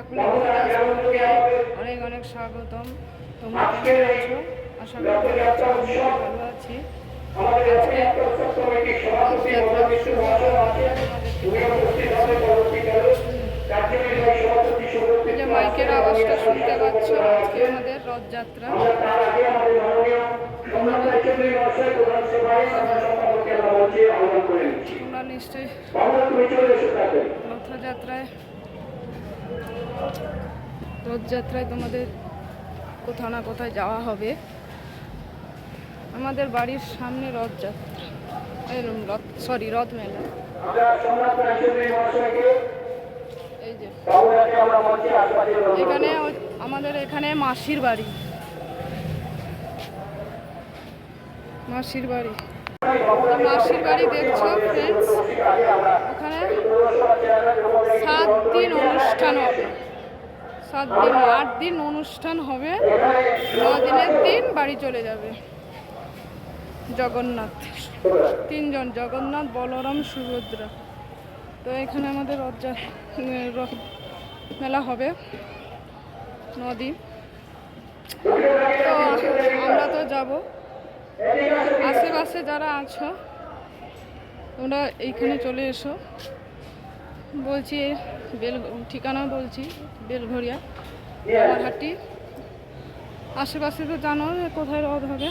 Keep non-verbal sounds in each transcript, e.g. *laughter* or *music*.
কাকুলি অনেক অনেক স্বাগতম। তোমরা কেমন আছো? আশা করি ভালো আছো। মাইকের আওয়াজটা শুনতে পাচ্ছ আজকে আমাদের রথযাত্রা। তোমরা নিশ্চয়ই রথযাত্রায় রথযাত্রায় তোমাদের কোথাও না কোথায় যাওয়া হবে। আমাদের বাড়ির সামনে রথযাত্রা। রথ সরি রথ মেলা। এই যে। এখানে আমাদের এখানে মাসির বাড়ি। মাসির বাড়ি। মাসির বাড়ি দেখছ ফ্রেন্ডস ওখানে সাত দিন অনুষ্ঠান হবে। সাত দিন, আট দিন অনুষ্ঠান হবে। ন দিনের দিন বাড়ি চলে যাবে। জগন্নাথ। তিনজন, জগন্নাথ, বলরাম, সুভদ্রা। তো এখানে আমাদের রথযা রথ মেলা হবে নদী। তো আমরা তো যাব। আশেপাশে যারা আছো তোমরা এইখানে চলে এসো। বলছি, বেল, ঠিকানা বলছি বেলঘরিয়া হাটি আশেপাশে তো জানো কোথায় রথ হবে।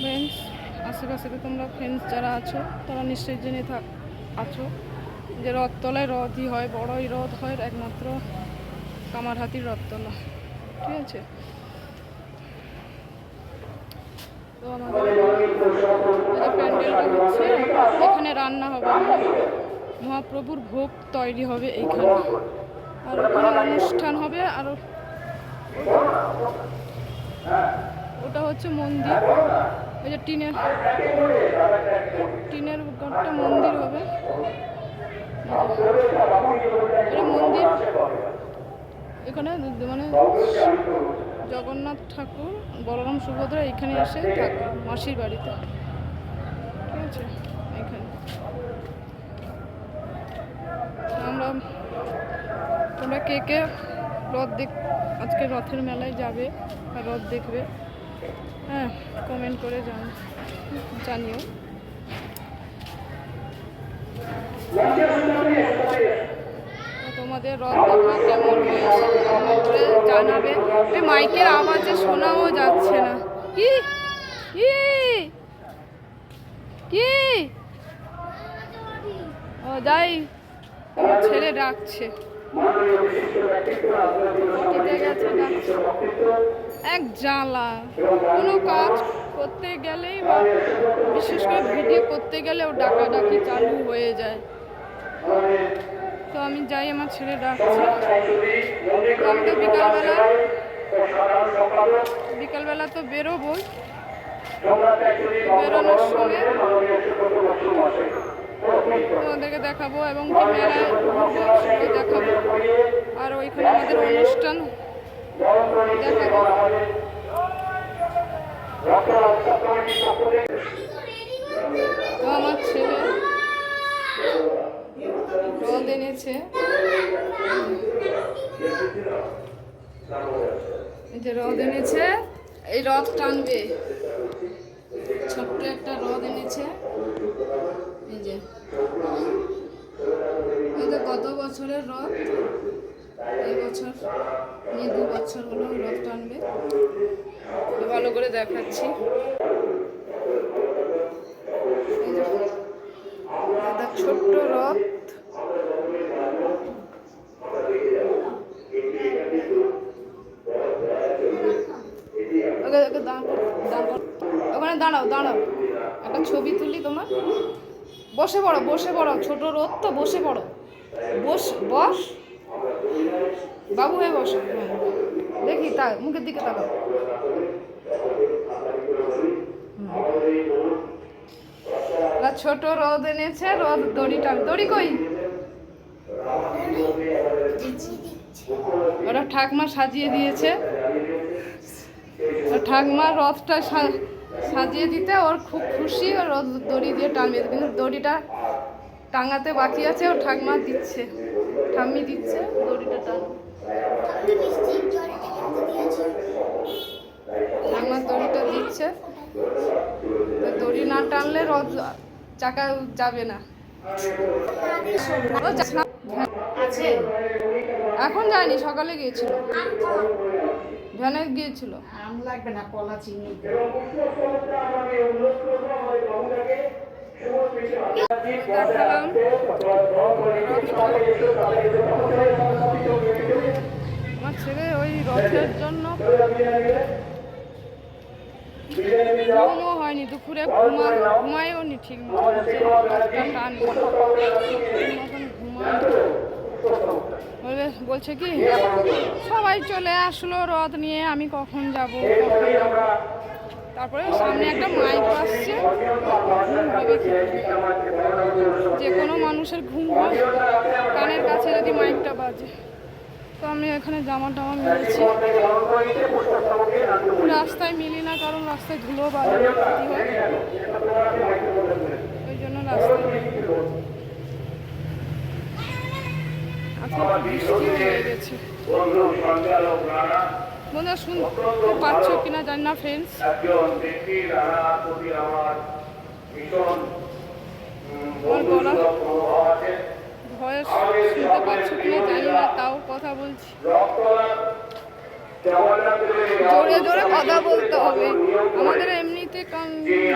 ফ্রেন্ডস আশেপাশে তো তোমরা ফ্রেন্ডস যারা আছো, তারা নিশ্চয়ই জেনে থাক আছো যে রথতলায় রথই হয়, বড়ই রথ হয়, একমাত্র কামারহাতির রথতলা। ঠিক আছে? তো আমাদের প্যান্ডেলটা হচ্ছে এখানে রান্না হবে। মহাপ্রভুর ভোগ তৈরি হবে এইখানে। আর ওখানে অনুষ্ঠান হবে, আর ওটা হচ্ছে মন্দির। ওই যে টিনের টিনের একটা মন্দির হবে। এটা মন্দির। এখানে মানে জগন্নাথ ঠাকুর, বলরাম সুভদ্রা এখানে এসে মাসির বাড়িতে। ঠিক আছে এখানে আমরা, তোমরা কে কে রথ দেখ, আজকে রথের মেলায় যাবে আর রথ দেখবে হ্যাঁ কমেন্ট করে জান, জানিও। তোমাদের রথ দেখা কেমন হয়েছে? জানাবে। এই মাইকের আওয়াজে শোনাও যাচ্ছে না। কি? কি? কি? ও, যাই। ছেলে ডাকছে। এক জ্বালা। কোনো কাজ করতে গেলেই বা বিশেষ করে ভিডিও করতে গেলে ও ডাকাডাকি চালু হয়ে যায়। তো আমি যাই, আমার ছেলে ডাকছে। তো বিকালবেলা বিকালবেলা তো বেরোবোই। বেরোনোর সময় দেখাবো এবং কি মেলায় দেখাবো। আর ওইখানে আমাদের অনুষ্ঠান দেখাবো। আমার ছেলে। রদ এনেছে। এই যে রদ এনেছে, এই রথ টানবে। ছোট্ট একটা রদ এনেছে। এই যে গত বছরের রথ এই বছর দু বছর হলো রথ টানবে ভালো করে দেখাচ্ছি ছোট্ট রথ ওকে ওকে দাঁড় কর, দাঁড় কর। ওখানে দাঁড়াও দাঁড়াও একটা ছবি তুলি তোমার বসে পড়ো বসে পড়ো, ছোট রোদ তো, বসে পড়ো। বস বস। বাবু হয়ে বসো হ্যাঁ। দেখি তা মুখের দিকে তাকাও। ছোট রদ এনেছে, রদ দড়িটা দড়ি কই? ওরা ঠাকমা সাজিয়ে দিয়েছে। ঠাকমা রথটা সাজিয়ে দিতে ওর খুব খুশি ওর দড়ি দিয়ে টানবে কিন্তু দড়িটা টাঙাতে বাকি আছে ও ঠাকমা দিচ্ছে। ঠাম্মি দিচ্ছে দড়িটা টান আমার দড়িটা দিচ্ছে। দড়ি না টানলে রথ চাকা যাবে না। এখন যায়নি সকালে গিয়েছিল। ভ্যানে গিয়েছিল। আম লাগবে না কলা চিনি। আমার ছেলে ওই রথের জন্য ঘুমও হয়নি দুপুরে ঘুমা ঘুমায়ও নি ঠিক মতন ঘুমায় বলে বলছে কি, সবাই চলে আসলো রথ নিয়ে, আমি কখন যাব, তারপরে সামনে একটা মাইক আসছে? যে কোনো মানুষের ঘুম হয়, কানের কাছে যদি মাইকটা বাজে। তো আমি এখানে জামা টামা মিলেছি। রাস্তায় মিলি না, কারণ রাস্তায় ধুলো বাজে ক্ষতি হয় ওই জন্য রাস্তায় মিলি না। আজকে একটু বৃষ্টিও হয়ে গেছে বন্ধুরা শুনতে পাচ্ছ কিনা জানি না ফ্রেন্ডস আমার গলা ভয়েস শুনতে পাচ্ছ কিনা জানি না, তাও কথা বলছি। জোরে জোরে কথা বলতে হবে। আমাদের এমনিতে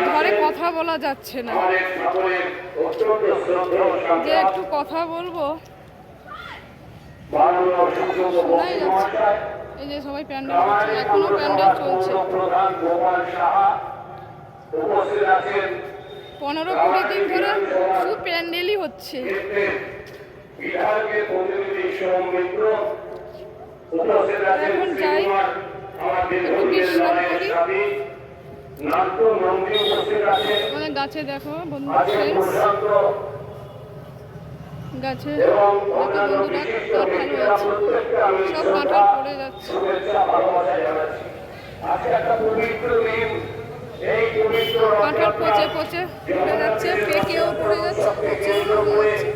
ঘরে কথা বলা যাচ্ছে না। যে একটু কথা বলব মাননীয় সুযোগ্য শোনাই যাচ্ছে মহাশয় এই যে সবাই প্যান্ডেল করছে, এখনও প্যান্ডেল চলছে পনেরো কুড়ি দিন ধরে শুধু প্যান্ডেলই হচ্ছে এখন যাই। দীর্ঘদিনের বিশ্রাম করি। আমাদের গাছে দেখো বন্ধু ফ্রেন্ডস গাছে দেখো বন্ধুরা কাঁঠাল হয়েছে। সব কাঁঠাল পড়ে যাচ্ছে। কাঁঠাল পচে পচে পড়ে যাচ্ছে পেকেও পড়ে যাচ্ছে পচেও পড়ে যাচ্ছে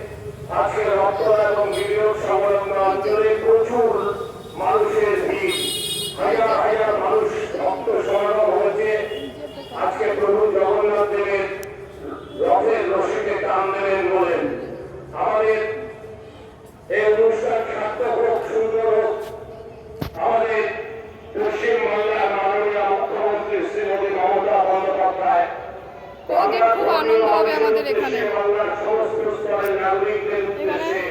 আজকে রক্তদান এবং বিনিয়োগ সংলগ্ন অঞ্চলে প্রচুর মানুষের ভিড় হাজার হাজার মানুষ ভক্ত সমাগম হয়েছে আজকে প্রভু জগন্নাথ দেবের রথের রশিকে টান দেবেন বলেন আমাদের এই অনুষ্ঠান সার্থক হোক সুন্দর হোক আমাদের পশ্চিমবাংলার মাননীয় মুখ্যমন্ত্রী শ্রীমতী মমতা বন্দ্যোপাধ্যায় ওদের খুব আনন্দ হবে আমাদের এখানে বাংলার সমস্ত স্তরের নাগরিকদের উদ্দেশ্যে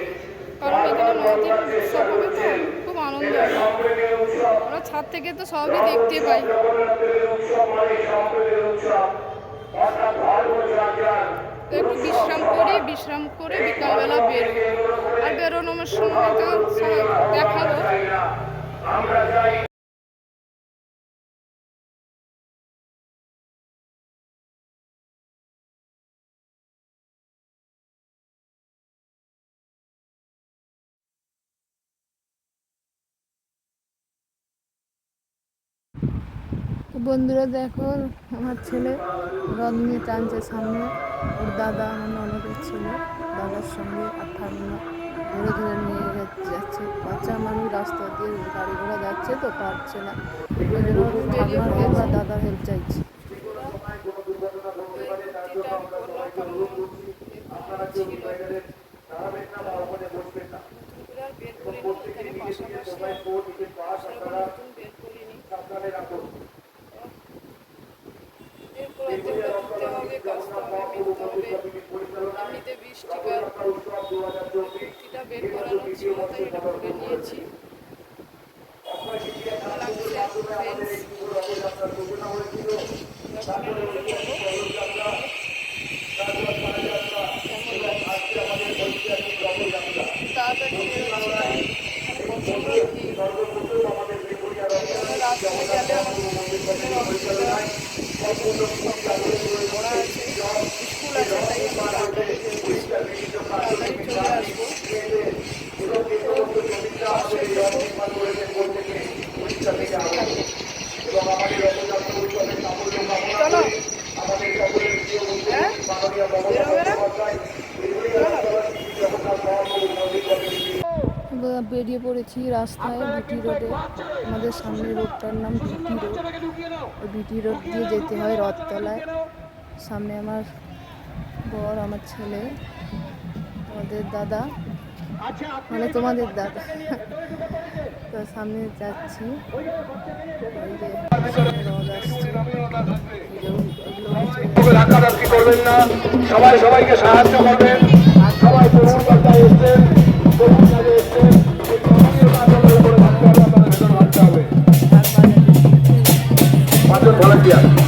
কারণ এখানে নদীর উৎসব হবে তো খুব আনন্দ হবে সম্প্রীতির উৎসব আমরা ছাদ থেকে তো সবই দেখতে পাই জগন্নাথের উৎসব মানে সম্প্রীতির উৎসব অর্থাৎ ধর্ম যাত্রার তো একটু বিশ্রাম করি বিশ্রাম করে বিকালবেলা বেরোবো আর বেরোনোর সময় তো দেখাবো বন্ধুরা দেখো, আমার ছেলে রদ নিয়ে টানছে সামনে। ওর দাদা আমার অনেকের ছেলে, দাদার সঙ্গে আর ঠাকুমা ধরে ধরে নিয়ে যাচ্ছে। বাচ্চা মানুষ রাস্তা দিয়ে গাড়ি ঘোড়া যাচ্ছে তো পারছে না। দাদার হেল্প চাইছে এমনিতে বৃষ্টিকাল কুর্তিটা বের করানো ছিল তাই এটা পরে নিয়েছি লাগছে ফ্রেন্ডস তাড়াতাড়ি বেরোচ্ছি কারণ এখানে প্রচণ্ড ভিড় রাস্তায় গেলে আমার খুবই অসুবিধা পড়া আছে স্কুল আছে তাই আমি তাড়াতাড়ি বেরোচ্ছি তাড়াতাড়ি চলে আসব চলো দেখো বেরিয়ে পড়েছি রাস্তায় বিটি রোডে আমাদের সামনের রোডটার নাম বিটি রোড। ওই বিটি রোড দিয়ে যেতে হয় রথতলায়। সামনে আমার বর আমার ছেলে আমাদের দাদা মানে তোমাদের দাদা। তো সামনে যাচ্ছি। ওই যে সামনে রথ আসছে। এই যে ওগুলো হচ্ছে তবে ধাক্কাধাক্কি করবেন না। সবাই সবাইকে সাহায্য করবেন। সবাই তরুণ এসছেন biển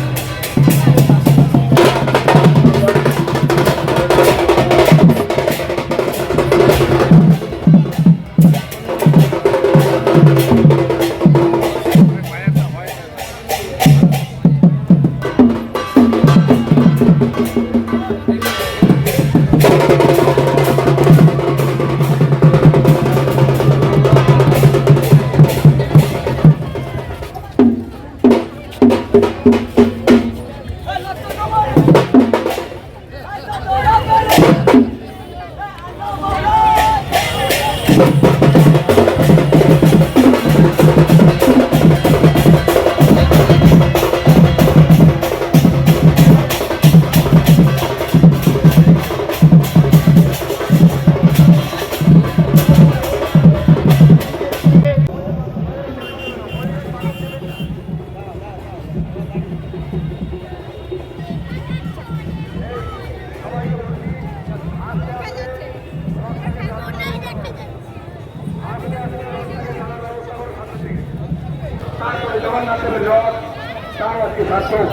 সার্থক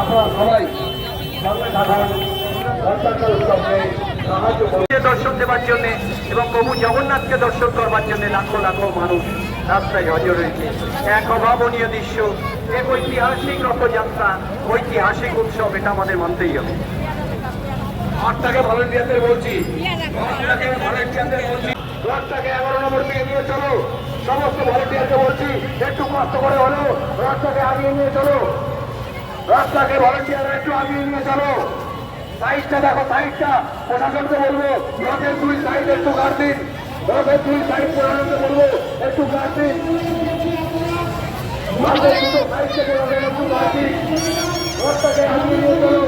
আপনারা সবাই থাকুন করুন। দর্শন দেওয়ার জন্য এবং প্রভু জগন্নাথকে দর্শন করবার জন্য লাখো লাখো মানুষ রাস্তায় হজর রয়েছে এক অভাবনীয় দৃশ্য এক ঐতিহাসিক রথযাত্রা ঐতিহাসিক উৎসব এটা আমাদের মানতেই হবে। আটটাকে ভলেন্টিয়ারদের বলছি ভলেন্টিয়ারদের বলছি রথটাকে এগারো নম্বর থেকে নিয়ে চলো। সমস্ত ভলেন্টিয়ারকে বলছি একটু কষ্ট করে হলো রথটাকে আগিয়ে নিয়ে চলো। রথটাকে ভলেন্টিয়ার একটু আগিয়ে নিয়ে চলো। সাইডটা দেখো সাইডটা প্রশাসনকে বলব, রথের দুই সাইড একটু গার্ড দিন। রথের দুই সাইড প্রশাসনকে বলব একটু গার্ড দিন। রথটাকে আগিয়ে নিয়ে চলো।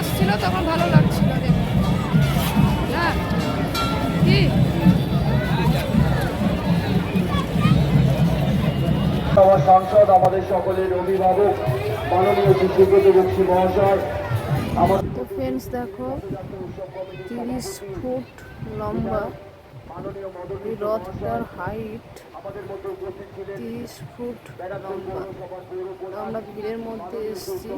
আসছিল তখন ভালো লাগছিল না কি? আমার সাংসদ আমাদের সকলের অভিভাবক মাননীয় সুব্রত বক্সী মহাশয় আমার তো ফ্রেন্ডস দেখো তিরিশ ফুট লম্বা এই রথটার হাইট তিরিশ ফুট লম্বা। আমরা ভিড়ের মধ্যে এসেছি।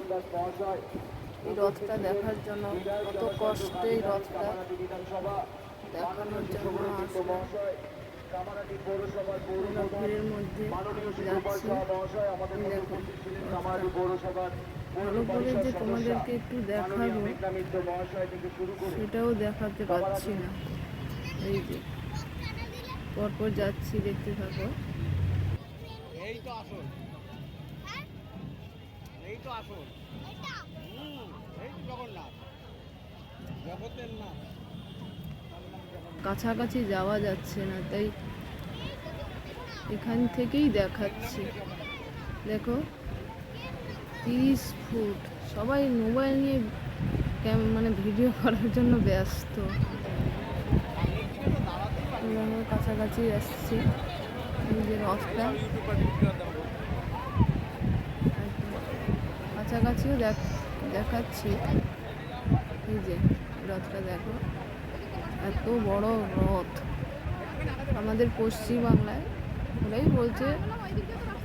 এই রথটা দেখার জন্য কত কষ্টে এই রথটা বিধানসভা দেখানোর জন্য ভিড়ের মধ্যে ভালো করে যে তোমাদেরকে একটু দেখাবো সেটাও দেখাতে পারছি না এই যে পরপর যাচ্ছি দেখতে থাকো এই তো আসল এই তো আসল হুম, এই তো জগন্নাথ জগতের নাথ কাছাকাছি যাওয়া যাচ্ছে না, তাই এখান থেকেই দেখাচ্ছি। দেখো, তিরিশ ফুট। সবাই মোবাইল নিয়ে মানে ভিডিও *laughs* করার জন্য ব্যস্ত। কাছাকাছি আসছি নিজের রথটা কাছাকাছিও দেখ, দেখাচ্ছি। এই যে। রথটা দেখো। এত বড় রথ। আমাদের পশ্চিমবাংলায় ওরাই বলছে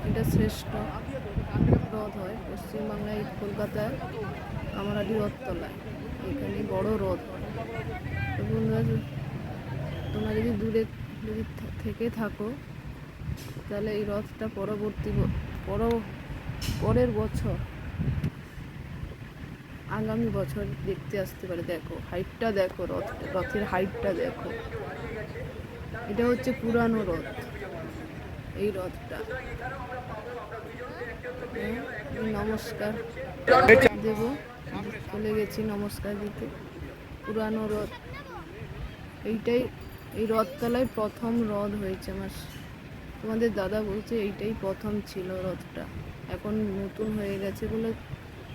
এটা শ্রেষ্ঠ রথ হয়। পশ্চিমবাংলায় কলকাতায় কামারাডি রথতলায়। এখানে বড় রথ। বন্ধুরা, তোমরা যদি দূরে যদি থেকে থাকো, তাহলে এই রথটা পরবর্তী পর পরের বছর আগামী বছর দেখতে আসতে পারে। দেখো হাইটটা দেখো রথ রথের হাইটটা দেখো। এটা হচ্ছে পুরানো রথ। এই রথটা। হ্যাঁ, নমস্কার। দেব চলে গেছি নমস্কার দিতে। পুরানো রথ। এইটাই এই রথতলায় প্রথম রথ হয়েছে আমার। তোমাদের দাদা বলছে এইটাই প্রথম ছিল রথটা। এখন নতুন হয়ে গেছে বলে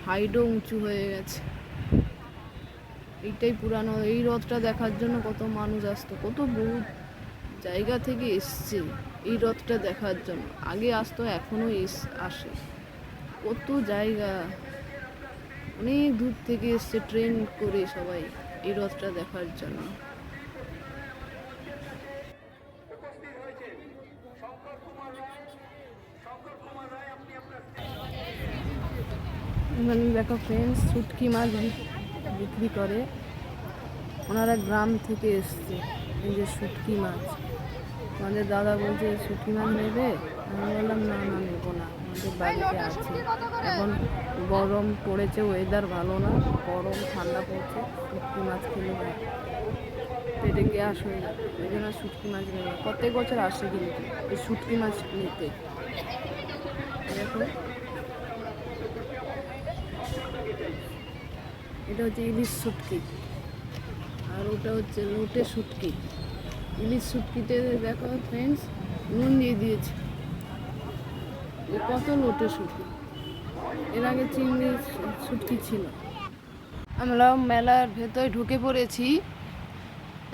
হাইটও উঁচু হয়ে গেছে। এইটাই পুরানো, এই রথটা দেখার জন্য কত মানুষ আসতো, কত বহু জায়গা থেকে এসছে এই রথটা দেখার জন্য। আগে আসতো এখনও এস, আসে। কত জায়গা। অনেক দূর থেকে এসছে ট্রেন করে সবাই এই রথটা দেখার জন্য। এখানে দেখো ফ্রেন্ডস শুটকি মাছ বিক্রি করে। ওনারা গ্রাম থেকে এসছে, এই যে শুটকি মাছ। আমাদের দাদা বলছে শুটকি মাছ নেবে? আমি বললাম, না না, নেব না, আমাদের বাড়িতে আছে। এখন গরম পড়েছে ওয়েদার ভালো না, গরম, ঠান্ডা পড়ছে শুটকি মাছ খেলে। পেটে গ্যাস হয়ে যাবে ওই জন্য শুটকি মাছ নেবে প্রত্যেক বছর আসে কিন্তু, এই শুটকি মাছ নিতে। দেখো এটা হচ্ছে ইলিশ শুটকি। আর ওটা হচ্ছে লোটে শুটকি। ইলিশ শুটকিতে দেখো ফ্রেন্ডস নুন দিয়ে দিয়েছে। কত লোটে শুটকি? এর আগে চিংড়ি শুটকি ছিল। আমরা মেলার ভেতরে ঢুকে পড়েছি।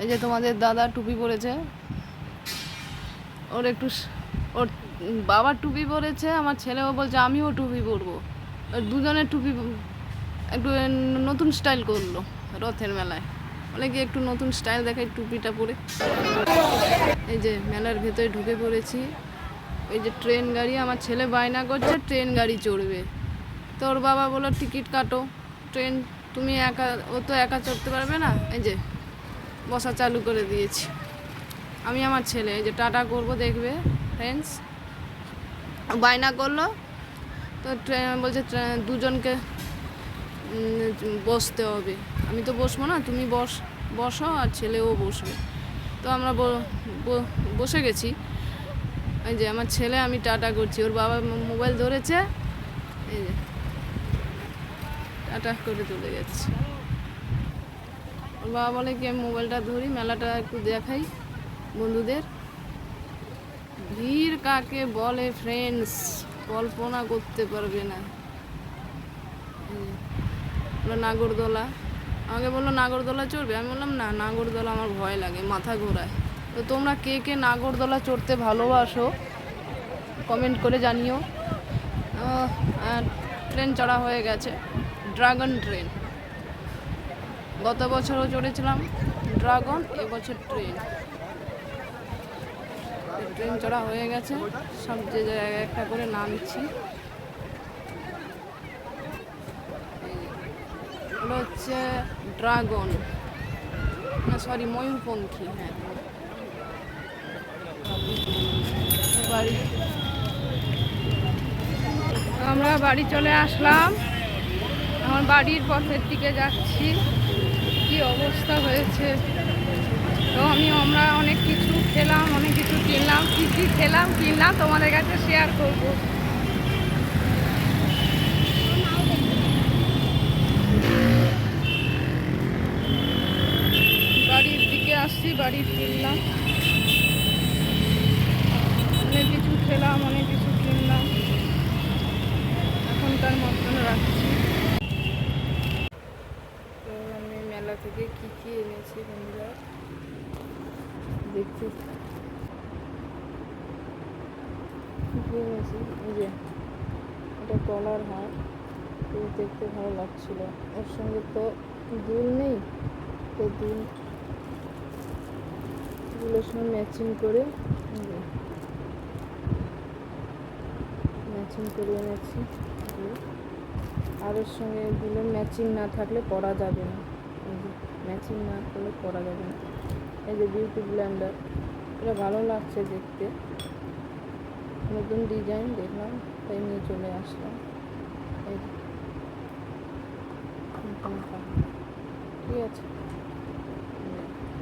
এই যে তোমাদের দাদা টুপি পরেছে। ওর একটু ওর বাবার টুপি পরেছে, আমার ছেলেও বলছে, আমিও টুপি পরবো। দুজনের টুপি একটু নতুন স্টাইল করল রথের মেলায়। বলে কি একটু নতুন স্টাইল দেখাই টুপিটা পরে এই যে মেলার ভেতরে ঢুকে পড়েছি। এই যে ট্রেন গাড়ি, আমার ছেলে বায়না করছে, ট্রেন গাড়ি চড়বে। তো ওর বাবা বলল, টিকিট কাটো। ট্রেন, তুমি একা, ও তো একা চড়তে পারবে না। এই যে বসা চালু করে দিয়েছি। আমি আমার ছেলে, এই যে টাটা করব, দেখবে ফ্রেন্ডস বায়না করল। তো ট্রেন, বলছে দুজনকে বসতে হবে। আমি তো বসবো না, তুমি বস, বসো আর ছেলেও বসবে। তো আমরা বসে গেছি। এই যে আমার ছেলে, আমি টাটা করছি। ওর বাবা মোবাইল ধরেছে। এই যে, টাটা করে চলে যাচ্ছে। ওর বাবা বলে কি, আমি মোবাইলটা ধরি, মেলাটা একটু দেখাই বন্ধুদের। ভিড় কাকে বলে ফ্রেন্ডস কল্পনা করতে পারবে না। বলল নাগরদোলা। আমাকে বলল, নাগরদোলা চড়বে? আমি বললাম, না, নাগরদোলা আমার ভয় লাগে, মাথা ঘোরায়। তো তোমরা কে কে নাগরদোলা চড়তে ভালোবাসো কমেন্ট করে জানিও। ট্রেন চড়া হয়ে গেছে ড্রাগন ট্রেন গত বছরও চড়েছিলাম ড্রাগন এবছর ট্রেন ট্রেন চড়া হয়ে গেছে, সব যে জায়গায় একটা করে নামছি। হচ্ছে ড্রাগন। না সরি ময়ূরপঙ্খী হ্যাঁ। আমরা বাড়ি চলে আসলাম। আমার বাড়ির পথের দিকে যাচ্ছি। কি অবস্থা হয়েছে? তো আমি আমরা অনেক কিছু খেলাম, অনেক কিছু কিনলাম। কী কী খেলাম, কিনলাম তোমাদের কাছে শেয়ার করব বাড়ির দিকে আসছি বাড়ি ফিরলাম। অনেক কিছু খেলাম, অনেক কিছু কিনলাম। এখনকার মতন রাখছি। তো আমি মেলা থেকে কি কি এনেছি বন্ধুরা? কি এনেছি? যে, এটা কলার হার। দেখতে ভালো লাগছিল। ওর সঙ্গে তো দুল নেই? তো দুল দুলের সঙ্গে ম্যাচিং করে ম্যাচিং করে এনেছি। দুল। আর ওর সঙ্গে এগুলো ম্যাচিং না থাকলে পরা যাবে না। ম্যাচিং না করলে পরা যাবে না। এই যে বিউটি ব্ল্যান্ডার এটা ভালো লাগছে দেখতে। নতুন ডিজাইন দেখলাম, তাই নিয়ে চলে আসলাম। এই ঠিক আছে।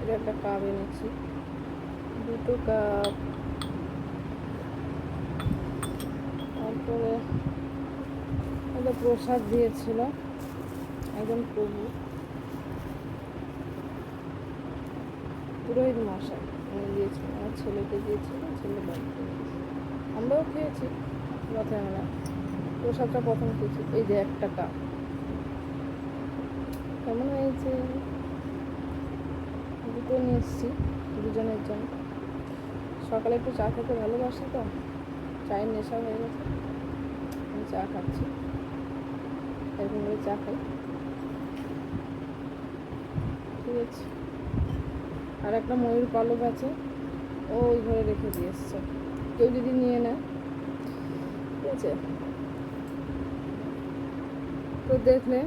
এটা একটা কাপ এনেছি। দুটো কাপ। তারপরে একটা প্রসাদ দিয়েছিল একজন প্রভু। পুরোহিত মশাই, উনি দিয়েছিল আমার ছেলেকে দিয়েছিল, ছেলে বাড়িতে। আমরাও খেয়েছি রথের মেলা প্রসাদটা প্রথম খেয়েছি, এই যে একটা কাপ। কেমন হয়েছে? দুটো নিয়ে এসেছি, দুজনের জন্য। সকালে একটু চা খেতে ভালোবাসি তো, চায়ের নেশা হয়ে গেছে। আমি চা খাচ্ছি। এরকম করে চা খাই। ঠিক আছে। আর একটা ময়ূর পালক আছে, ও ওই ঘরে রেখে দিয়ে এসছে। কেউ যদি নিয়ে নেয়। ঠিক আছে। তো দেখলে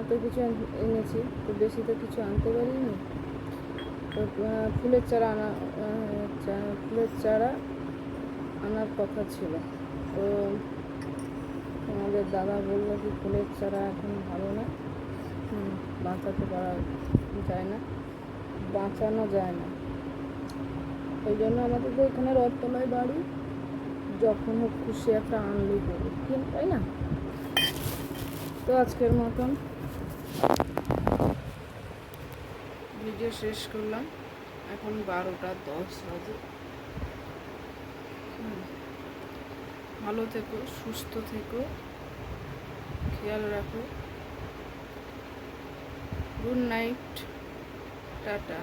এত কিছু এনেছি। তো বেশি তো কিছু আনতে পারিনি। তো ফুলের চারা আনা ফুলের চারা আনার কথা ছিল। তো আমাদের দাদা বলল কি ফুলের চারা এখন ভালো না। বাঁচাতে পারা যায় না। বাঁচানো যায় না। ওই জন্য আমাদের তো এখানে রথতলায় বাড়ি। যখন হোক খুশি একটা আনলেই করব। তাই না? তো আজকের মতন ভিডিও শেষ করলাম। এখন বারোটা দশ বাজে। ভালো থেকো, সুস্থ থেকো, খেয়াল রাখো। Good night, tata.